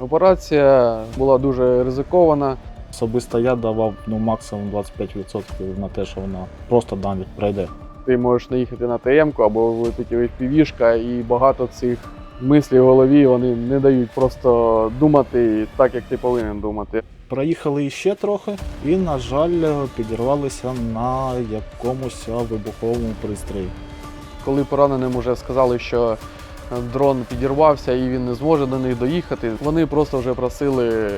Операція була дуже ризикована. Особисто я давав ну, максимум 25% на те, що вона просто дамір пройде. Ти можеш наїхати на ТМ-ку або влетить FPV-шка, і багато цих мислів в голові вони не дають просто думати так, як ти повинен думати. Проїхали іще трохи і, на жаль, підірвалися на якомусь вибуховому пристрої. Коли пораненим вже сказали, що дрон підірвався і він не зможе до них доїхати, вони просто вже просили,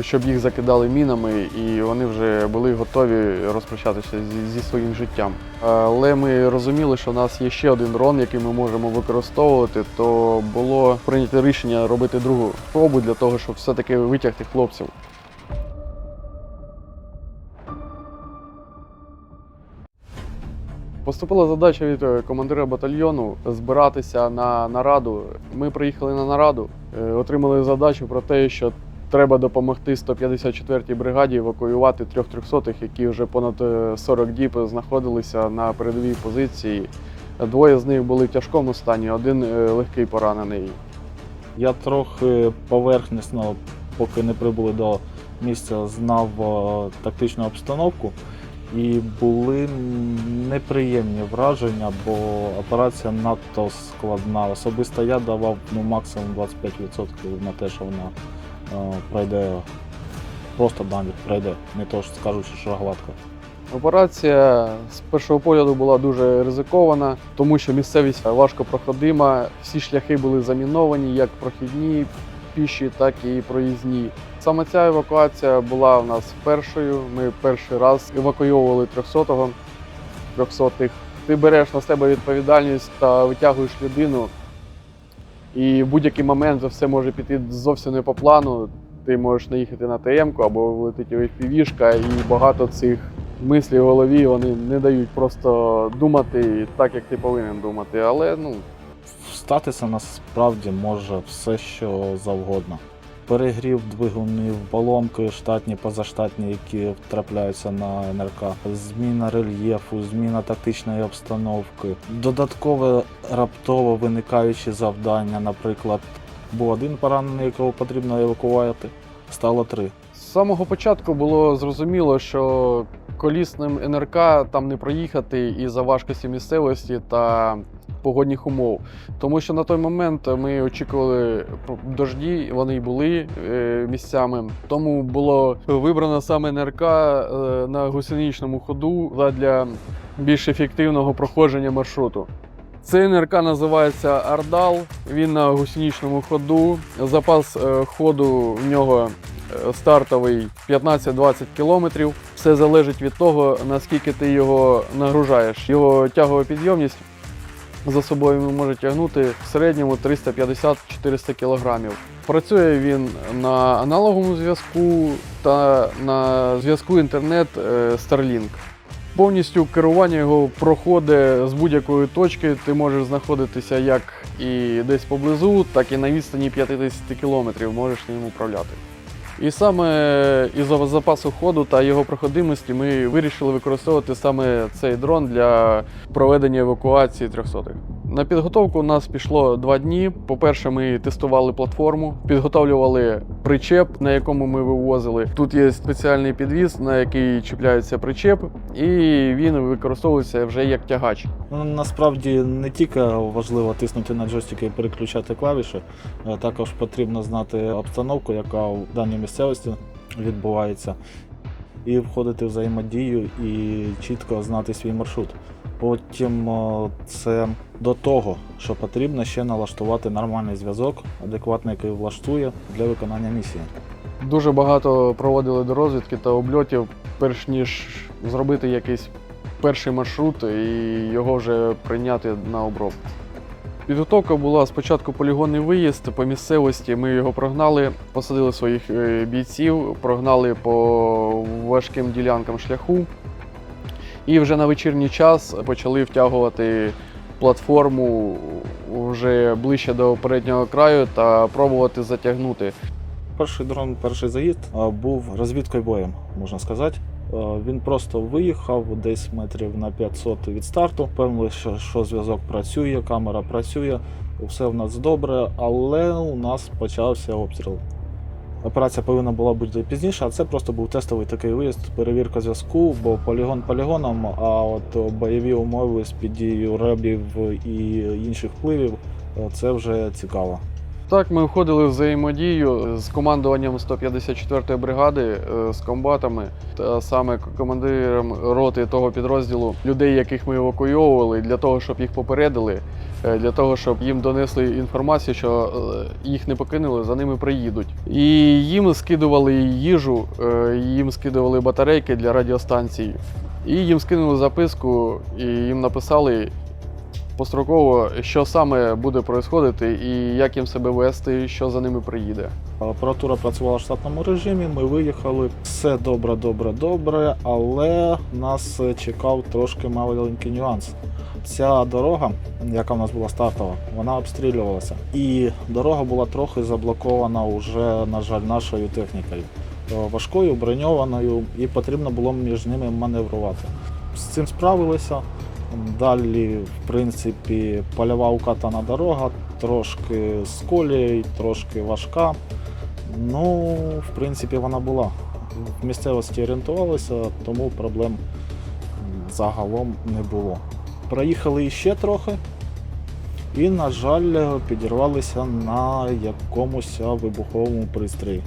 щоб їх закидали мінами, і вони вже були готові розпрощатися зі, своїм життям. Але ми розуміли, що в нас є ще один дрон, який ми можемо використовувати, то було прийнято рішення робити другу спробу для того, щоб все-таки витягти хлопців. Поступила задача від е, командира батальйону збиратися на нараду. Ми приїхали на нараду, е, отримали задачу про те, що треба допомогти 154-й бригаді евакуювати трьох трьохсотих, які вже понад е, 40 діб знаходилися на передовій позиції. Двоє з них були в тяжкому стані, один е, легкий поранений. Я трохи поверхнісно, поки не прибули до місця, знав е, тактичну обстановку. І були неприємні враження, бо операція надто складна. Особисто я давав ну, максимум 25% на те, що вона е, пройде просто дамір пройде, не то що скажучи, що гладко. Операція з першого погляду була дуже ризикована, тому що місцевість важко проходима. Всі шляхи були заміновані, як прохідні піші, так і проїзні. Саме ця евакуація була у нас першою. Ми перший раз евакуйовували 300-го, 300-х. Ти береш на себе відповідальність та витягуєш людину. І в будь-який момент все може піти зовсім не по плану. Ти можеш наїхати на ТМ-ку або влетить FPV-шка, і багато цих мислі в голові вони не дають просто думати так, як ти повинен думати. Але ну Статися насправді може все, що завгодно. Перегрів двигунів, поломки штатні, позаштатні, які трапляються на НРК, зміна рельєфу, зміна тактичної обстановки, додаткове раптово виникаючі завдання, наприклад, був один поранений, якого потрібно евакувати, стало три. з самого початку було зрозуміло, що колісним НРК там не проїхати із-за важкості місцевості та погодних умов. Тому що на той момент ми очікували дожді, вони й були е, місцями. Тому було вибрано саме НРК е, на гусеничному ходу для більш ефективного проходження маршруту. Цей НРК називається Ардал. Він на гусеничному ходу. Запас е, ходу в нього стартовий 15-20 кілометрів. Все залежить від того, наскільки ти його нагружаєш. Його тягова підйомність за собою може тягнути в середньому 350-400 кілограмів. Працює він на аналоговому зв'язку та на зв'язку інтернет е, Starlink. Повністю керування його проходить з будь-якої точки. Ти можеш знаходитися як і десь поблизу, так і на відстані 50 кілометрів можеш ним управляти. І саме із запасу ходу та його проходимості ми вирішили використовувати саме цей дрон для проведення евакуації 300 На підготовку у нас пішло два дні. По-перше, ми тестували платформу, підготовлювали причеп, на якому ми вивозили. Тут є спеціальний підвіз, на який чіпляється причеп, і він використовується вже як тягач. Ну, насправді не тільки важливо тиснути на джойстики і переключати клавіші, також потрібно знати обстановку, яка в даній місцевості відбувається, і входити в взаємодію і чітко знати свій маршрут. Потім е, це до того, що потрібно ще налаштувати нормальний зв'язок, адекватний, який влаштує для виконання місії. Дуже багато проводили до розвідки та обльотів, перш ніж зробити якийсь перший маршрут і його вже прийняти на обробку. Підготовка була спочатку полігонний виїзд по місцевості. Ми його прогнали, посадили своїх е, бійців, прогнали по важким ділянкам шляху. І вже на вечірній час почали втягувати платформу вже ближче до переднього краю та пробувати затягнути. Перший дрон, перший заїзд був розвідкою боєм, можна сказати. Він просто виїхав десь метрів на 500 від старту. Впевнили, що, що зв'язок працює, камера працює, все в нас добре, але у нас почався обстріл. Операція повинна була бути пізніше, а це просто був тестовий такий виїзд, перевірка зв'язку, бо полігон полігоном, а от бойові умови з під дією ребів і інших впливів е, це вже цікаво. Так, ми входили в взаємодію з командуванням 154-ї бригади, е, з комбатами, та саме командиром роти того підрозділу, людей, яких ми евакуйовували, для того, щоб їх попередили, е, для того, щоб їм донесли інформацію, що е, їх не покинули, за ними приїдуть. І їм скидували їжу, їм скидували батарейки для радіостанцій. І їм скинули записку, і їм написали, построково, що саме буде происходити і як їм себе вести, що за ними приїде. Апаратура працювала в штатному режимі, ми виїхали. Все добре, добре, добре, але нас чекав трошки маленький нюанс. Ця дорога, яка в нас була стартова, вона обстрілювалася. І дорога була трохи заблокована уже, на жаль, нашою технікою. Е, Важкою, броньованою, і потрібно було між ними маневрувати. З цим справилися. Далі, в принципі, польова укатана дорога, трошки з колії, трошки важка. Ну, в принципі, вона була. В місцевості орієнтувалися, тому проблем загалом не було. Проїхали іще трохи, і, на жаль, підірвалися на якомусь вибуховому пристрої.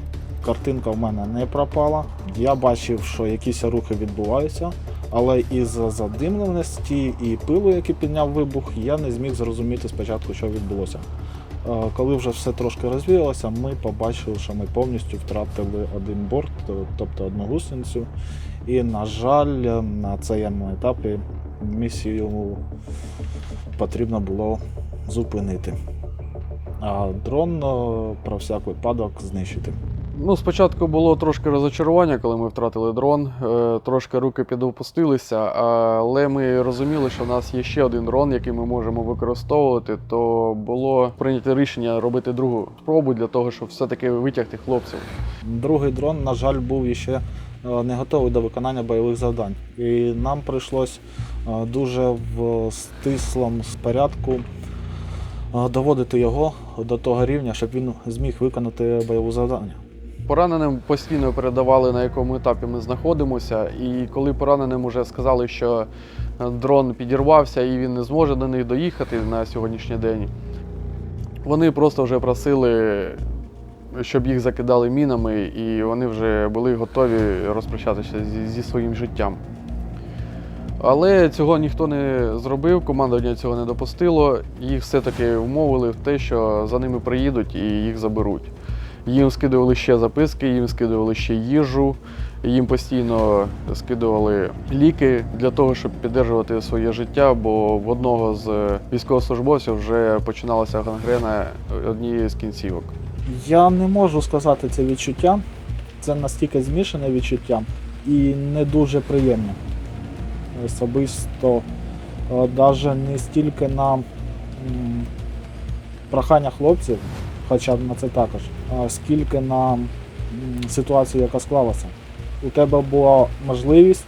Картинка в мене не пропала. Я бачив, що якісь рухи відбуваються, але із-за задимленості і пилу, який підняв вибух, я не зміг зрозуміти спочатку, що відбулося. Е, Коли вже все трошки розвіялося, ми побачили, що ми повністю втратили один борт, тобто одну гусеницю. І, на жаль, на цьому етапі місію потрібно було зупинити. А дрон е, про всяк випадок знищити. Ну, спочатку було трошки розочарування, коли ми втратили дрон. е, Трошки руки підопустилися, але ми розуміли, що в нас є ще один дрон, який ми можемо використовувати. То було прийнято рішення робити другу спробу для того, щоб все-таки витягти хлопців. Другий дрон, на жаль, був іще е, не готовий до виконання бойових завдань. І нам прийшлось е, дуже в стислому порядку доводити його до того рівня, щоб він зміг виконати бойове завдання. Пораненим постійно передавали, на якому етапі ми знаходимося. І коли пораненим вже сказали, що е, дрон підірвався і він не зможе до них доїхати на сьогоднішній день, вони просто вже просили, щоб їх закидали мінами, і вони вже були готові розпрощатися зі, зі своїм життям. Але цього ніхто не зробив, командування цього не допустило. Їх все-таки вмовили в те, що за ними приїдуть і їх заберуть. Їм скидували ще записки, їм скидували ще їжу, їм постійно скидували ліки для того, щоб підтримувати своє життя, бо в одного з військовослужбовців вже починалася гангрена однієї з кінцівок. Я не можу сказати це відчуття. Це настільки змішане відчуття і не дуже приємне. Особисто навіть не стільки на прохання хлопців, хоча б на це також, скільки на ситуацію, яка склалася. У тебе була можливість,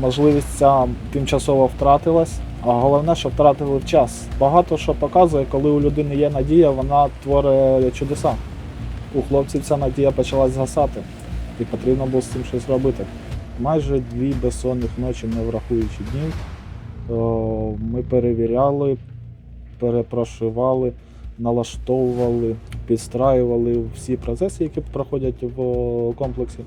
можливість ця тимчасово втратилась, а головне, що втратили в час. Багато що показує, коли у людини є надія, вона творить чудеса. У хлопців ця надія почала згасати, і потрібно було з цим щось робити. Майже дві безсонних ночі, не врахуючи днів, ми перевіряли, перепрошивали, налаштовували, підстраювали всі процеси, які проходять в комплексі.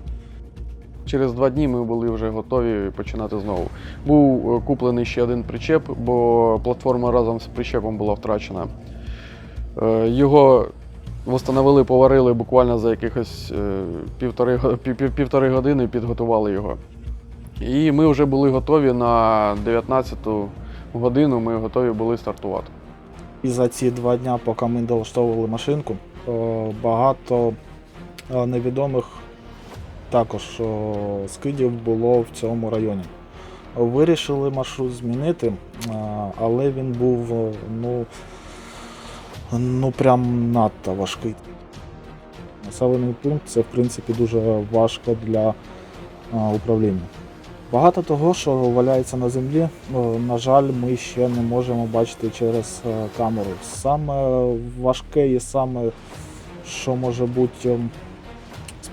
Через два дні ми були вже готові починати знову. Був е, куплений ще один причеп, бо платформа разом з причепом була втрачена. Е, Його встановили, поварили буквально за якихось е, півтори, півтори години, підготували його. І ми вже були готові на 19-ту годину, ми готові були стартувати. І за ці два дня, поки ми долаштовували машинку, багато невідомих також скидів було в цьому районі. Вирішили маршрут змінити, але він був ну, ну прям надто важкий. Населений пункт це в принципі дуже важко для управління. Багато того, що валяється на землі, на жаль, ми ще не можемо бачити через е, камеру. Саме важке і саме, що може бути ем,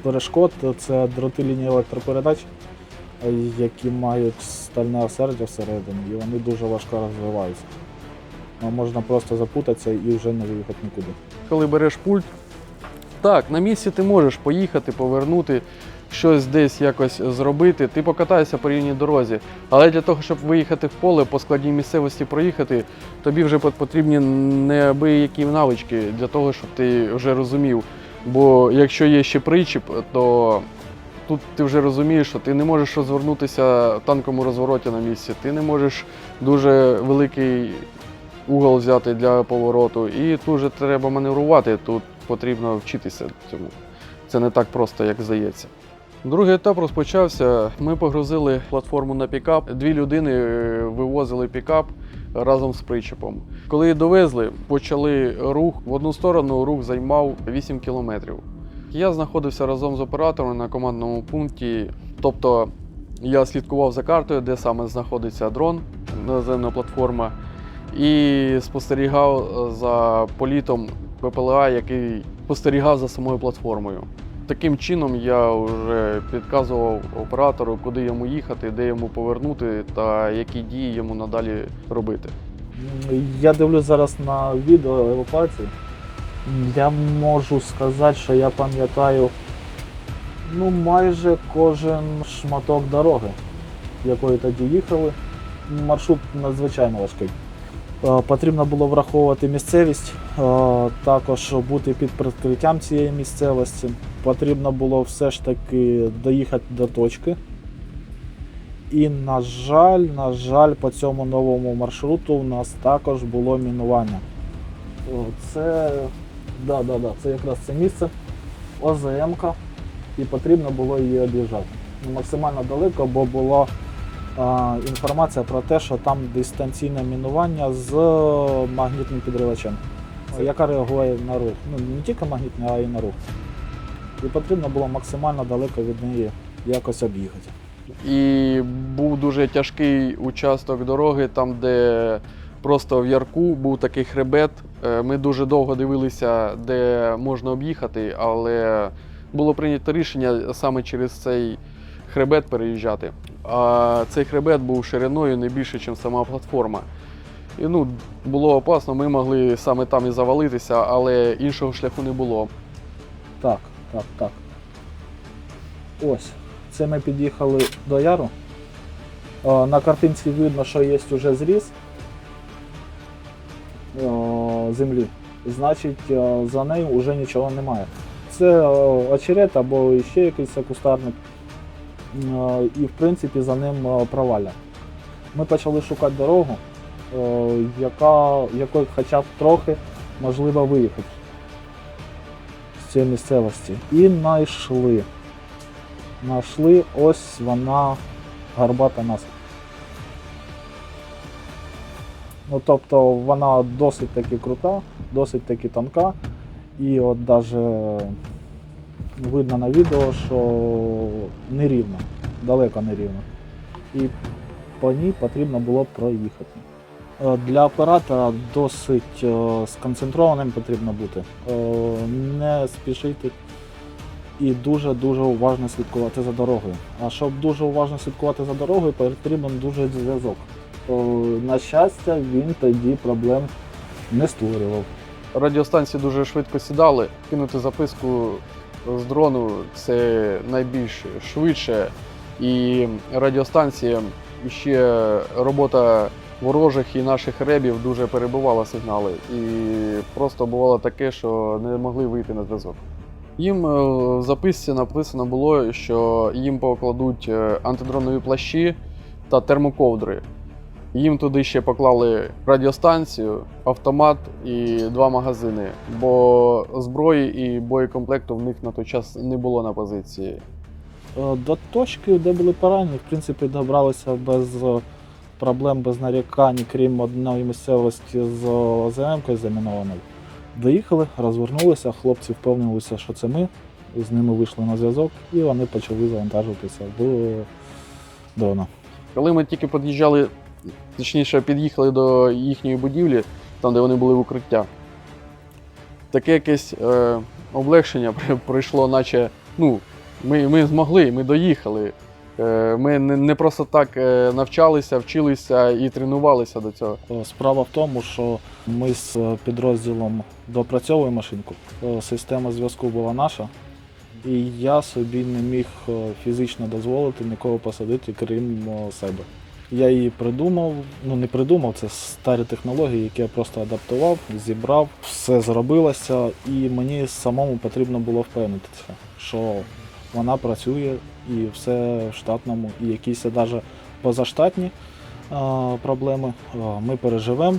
перешкод це дроти лінії електропередач, е, які мають стальне осердя всередині, і вони дуже важко розвиваються. Можна просто запутатися і вже не виїхати нікуди. Коли береш пульт, так, на місці ти можеш поїхати, повернути, щось десь якось зробити. Ти покатаєшся по рівній дорозі. Але для того, щоб виїхати в поле, по складній місцевості проїхати, тобі вже потрібні неабиякі навички для того, щоб ти вже розумів. Бо якщо є ще причіп, то тут ти вже розумієш, що ти не можеш розвернутися в танковому розвороті на місці, ти не можеш дуже великий угол взяти для повороту. І тут же треба маневрувати, тут потрібно вчитися цьому. Це не так просто, як здається. Другий етап розпочався. Ми погрузили платформу на пікап. Дві людини е, вивозили пікап разом з причепом. Коли її довезли, почали рух. В одну сторону рух займав 8 кілометрів. Я знаходився разом з оператором на командному пункті. Тобто я слідкував за картою, де саме знаходиться дрон, наземна платформа, і спостерігав е, за політом ППЛА, який спостерігав за самою платформою. Таким чином я вже підказував оператору, куди йому їхати, де йому повернути та які дії йому надалі робити. Я дивлюсь зараз на відео евакуації. Я можу сказати, що я пам'ятаю ну, майже кожен шматок дороги, якою тоді їхали. Маршрут надзвичайно важкий. Е, Потрібно було враховувати місцевість, е, також бути під прикриттям цієї місцевості. Потрібно було все ж таки доїхати до точки. І, на жаль, на жаль, по цьому новому маршруту у нас також було мінування. Це, да, да, да, це якраз це місце, ОЗМ-ка, і потрібно було її об'їжджати. Ну, Максимально далеко, бо була а, інформація про те, що там дистанційне мінування з магнітним підривачем, яка реагує на рух. Ну, не тільки магнітний, а й на рух. І потрібно було максимально далеко від неї якось об'їхати. І був дуже тяжкий участок дороги, там, де просто в ярку був такий хребет. Е, Ми дуже довго дивилися, де можна об'їхати, але було прийнято рішення саме через цей хребет переїжджати. А цей хребет був шириною не більше, ніж сама платформа. І ну, було опасно, ми могли саме там і завалитися, але іншого шляху не було. Так, так, так. Ось. Це ми під'їхали до яру. Е, На картинці видно, що є вже зріз е, землі. Значить, е, за нею вже нічого немає. Це очерет або ще якийсь кустарник. Е, І в принципі за ним е, провалля. Ми почали шукати дорогу, е, яка, якою хоча б трохи можливо виїхати з цієї місцевості. І знайшли. Знайшли ось вона гарбата нас. Ну, тобто вона досить таки крута, досить таки тонка. І от даже видно на відео, що нерівно, далеко нерівно. І по ній потрібно було проїхати. Е, Для оператора досить е, сконцентрованим потрібно бути. Е, Не спішити і дуже-дуже уважно слідкувати за дорогою. А щоб дуже уважно слідкувати за дорогою, потрібен дуже зв'язок. На щастя, він тоді проблем не створював. Радіостанції дуже швидко сідали. Кинути записку з дрону це найбільш швидше. І радіостанція ще робота ворожих і наших ребів дуже перебивала сигнали. І просто бувало таке, що не могли вийти на зв'язок. Їм е, в записці написано було, що їм покладуть е, антидронові плащі та термоковдри. Їм туди ще поклали радіостанцію, автомат і два магазини, бо зброї і боєкомплекту в них на той час не було на позиції. Е, До точки, де були поранені, в принципі, добралися без е, проблем, без нарікань, крім одної місцевості з ОЗМ-кою замінованою. Доїхали, розвернулися, хлопці впевнилися, що це ми. З ними вийшли на зв'язок і вони почали завантажуватися в дрона. Коли ми тільки під'їжджали, точніше, під'їхали до їхньої будівлі, там де вони були в укриття, таке якесь е, облегшення прийшло, наче ну, Ми, ми змогли, ми доїхали. Е, Ми не, просто так е, навчалися, вчилися і тренувалися до цього. Е, Справа в тому, що ми з підрозділом допрацьовуємо машинку. Система зв'язку була наша, і я собі не міг фізично дозволити нікого посадити, крім себе. Я її придумав, ну не придумав, це старі технології, які я просто адаптував, зібрав, все зробилося, і мені самому потрібно було впевнитися, що вона працює і все в штатному, і якісь навіть позаштатні проблеми ми переживемо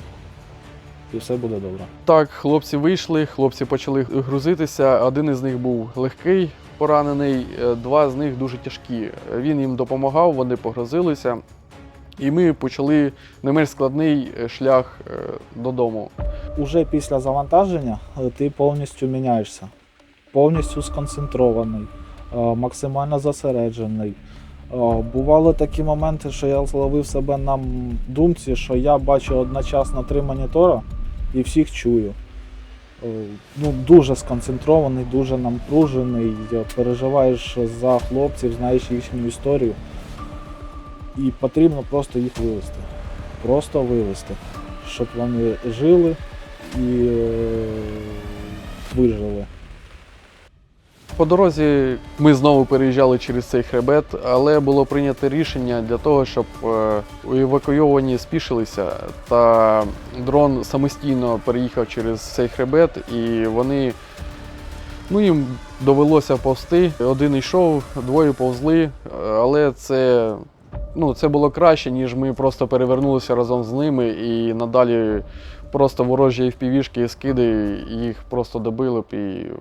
і все буде добре. Так, хлопці вийшли, хлопці почали грузитися. Один із них був легкий, поранений, е, два з них дуже тяжкі. Він їм допомагав, вони погрузилися, і ми почали не менш складний е, шлях е, додому. Уже після завантаження е, ти повністю міняєшся, повністю сконцентрований, максимально зосереджений. Бували такі моменти, що я зловив себе на думці, що я бачу одночасно три монітора і всіх чую. Ну, дуже сконцентрований, дуже напружений, переживаєш за хлопців, знаєш їхню історію. І потрібно просто їх вивести. Просто вивести, щоб вони жили і е, вижили. По дорозі ми знову переїжджали через цей хребет, але було прийнято рішення для того, щоб е, евакуйовані спішилися, та дрон самостійно переїхав через цей хребет, і вони ну, їм довелося повсти. Один йшов, двоє повзли, але це, ну, це було краще, ніж ми просто перевернулися разом з ними і надалі просто ворожі FPV-шки і скиди їх просто добили б і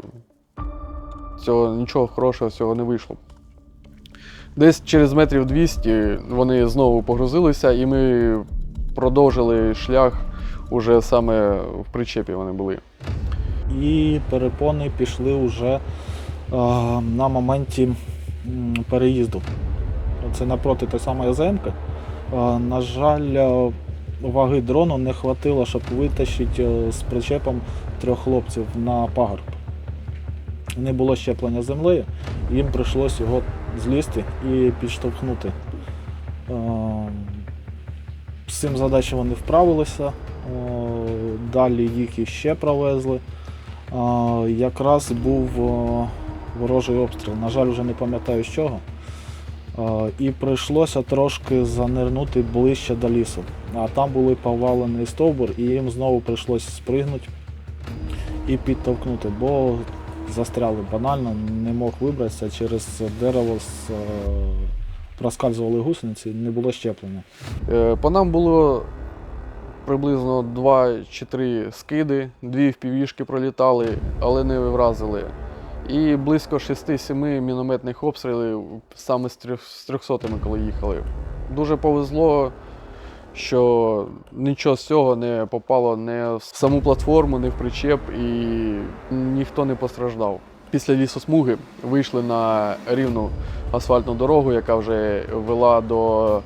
цього нічого хорошого з цього не вийшло. Десь через метрів 200 вони знову погрузилися, і ми продовжили шлях уже саме в причепі вони були. І перепони пішли вже е, на моменті переїзду. Це напроти самої оземки. Е, на жаль, е, ваги дрону не хватило, щоб витащити е, з причепом трьох хлопців на пагорб. Не було щеплення землею, їм прийшлось його злізти і підштовхнути. Е, З цим задачею вони вправилися. Далі їх іще провезли. Якраз був ворожий обстріл. На жаль, вже не пам'ятаю з чого. Е, І прийшлося трошки занирнути ближче до лісу. А там були повалений стовбур, і їм знову прийшлося спригнути і підтовкнути, бо застряли банально, не мог вибратися через дерево, з, е, проскальзували гусениці, не було щеплення. Е, По нам було приблизно 2 чи 3 скиди, дві впівішки пролітали, але не вразили. І близько 6-7 мінометних обстрілів саме з трьох- 300-ми, коли їхали. Дуже повезло, що нічого з цього не попало не в саму платформу, не в причеп, і ніхто не постраждав. Після лісосмуги вийшли на рівну асфальтну дорогу, яка вже вела до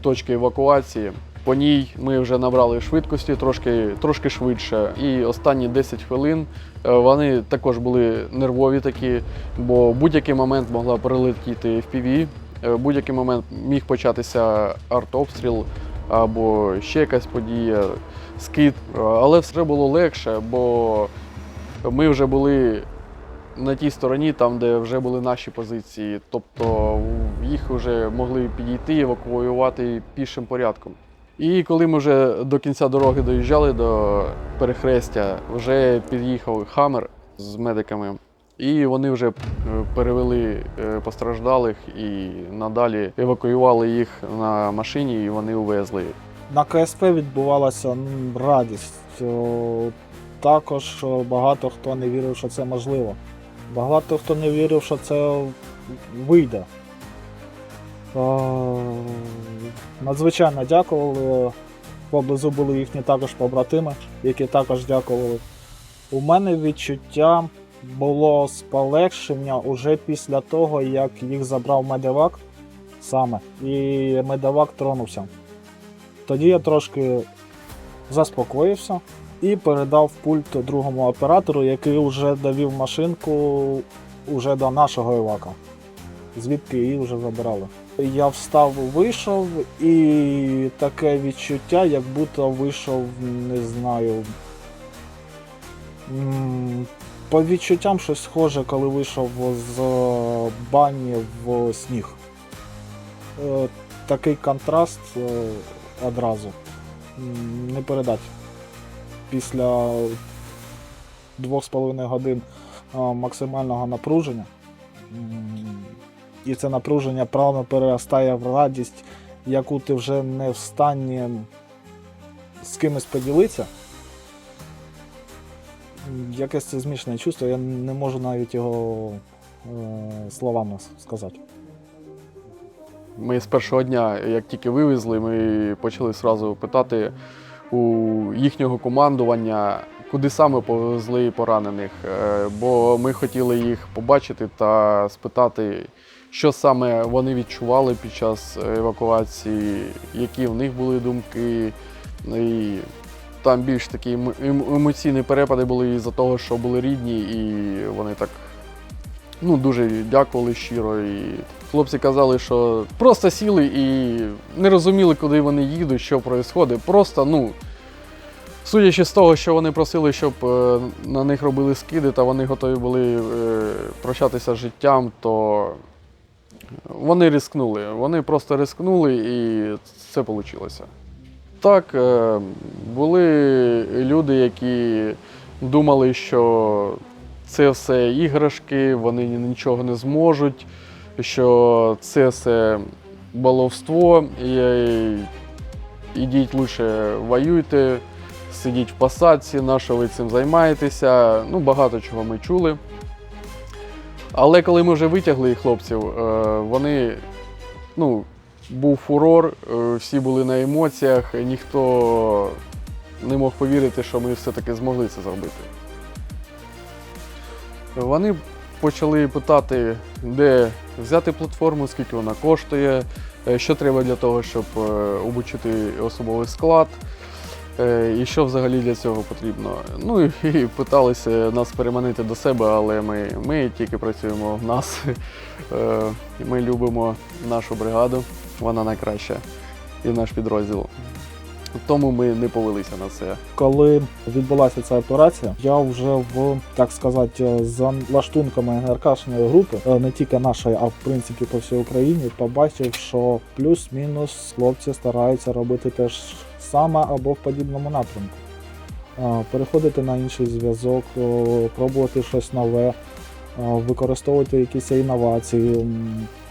точки евакуації. По ній ми вже набрали швидкості трошки, трошки швидше. І останні 10 хвилин е, вони також були нервові такі, бо будь-який момент могла прилетіти FPV, е, будь-який момент міг початися артобстріл або ще якась подія, скид. Але все було легше, бо ми вже були на тій стороні, там, де вже були наші позиції. Тобто їх вже могли підійти, евакуювати пішим порядком. І коли ми вже до кінця дороги доїжджали до перехрестя, вже під'їхав хамер з медиками, і вони вже е, перевели е, постраждалих і надалі евакуювали їх на машині, і вони увезли. На КСП відбувалася радість. Також багато хто не вірив, що це можливо. Багато хто не вірив, що це вийде. Надзвичайно дякували. Поблизу були їхні також побратими, які також дякували. У мене відчуття було з полегшення уже після того, як їх забрав медевак саме, і медевак тронувся. Тоді я трошки заспокоївся і передав пульт другому оператору, який вже довів машинку уже до нашого івака. звідки її вже забирали. Я встав, вийшов, і таке відчуття, як будто вийшов, не знаю. По відчуттям щось схоже, коли вийшов з бані в сніг. Е, Такий контраст е, одразу. Не передати. Після двох з половиною годин максимального напруження. І це напруження плавно переростає в радість, яку ти вже не в стані з кимось поділитися. Якесь це змішане чувство, я не можу навіть його е, словами сказати. Ми з першого дня, як тільки вивезли, ми почали одразу питати у їхнього командування, куди саме повезли поранених. Е, Бо ми хотіли їх побачити та спитати, що саме вони відчували під час евакуації, які в них були думки. І там більш такі ем- ем- емоційні перепади були із-за того, що були рідні, і вони так ну, дуже дякували щиро. І хлопці казали, що просто сіли і не розуміли, куди вони їдуть, що відбувається. Просто, ну, судячи з того, що вони просили, щоб е, на них робили скиди, та вони готові були е, прощатися з життям, то вони рискнули. Вони просто рискнули і це вийшло. Так, е, були люди, які думали, що це все іграшки, вони нічого не зможуть, що це все баловство. Ідіть лише воюйте, сидіть в посадці, на що ви цим займаєтеся. Ну, багато чого ми чули. Але коли ми вже витягли хлопців, е, вони, ну, був фурор, е, всі були на емоціях, ніхто не мог повірити, що ми все-таки змогли це зробити. Вони почали питати, де взяти платформу, скільки вона коштує, е, що треба для того, щоб обучити особовий склад, і що взагалі для цього потрібно. Ну і, питалися нас переманити до себе, але ми, ми тільки працюємо в нас. Е, Ми любимо нашу бригаду, вона найкраща, і наш підрозділ. Тому ми не повелися на це. Коли відбулася ця операція, я вже в так сказати за лаштунками НРКшної групи, е, не тільки нашої, а в принципі по всій Україні, побачив, що плюс-мінус хлопці стараються робити те ж саме або в подібному напрямку. Переходити на інший зв'язок, пробувати щось нове, використовувати якісь інновації,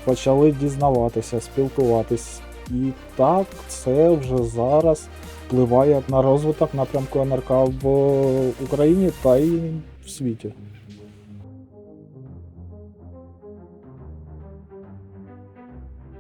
почали дізнаватися, спілкуватись. І так, це вже зараз впливає на розвиток напрямку НРК в Україні та й в світі.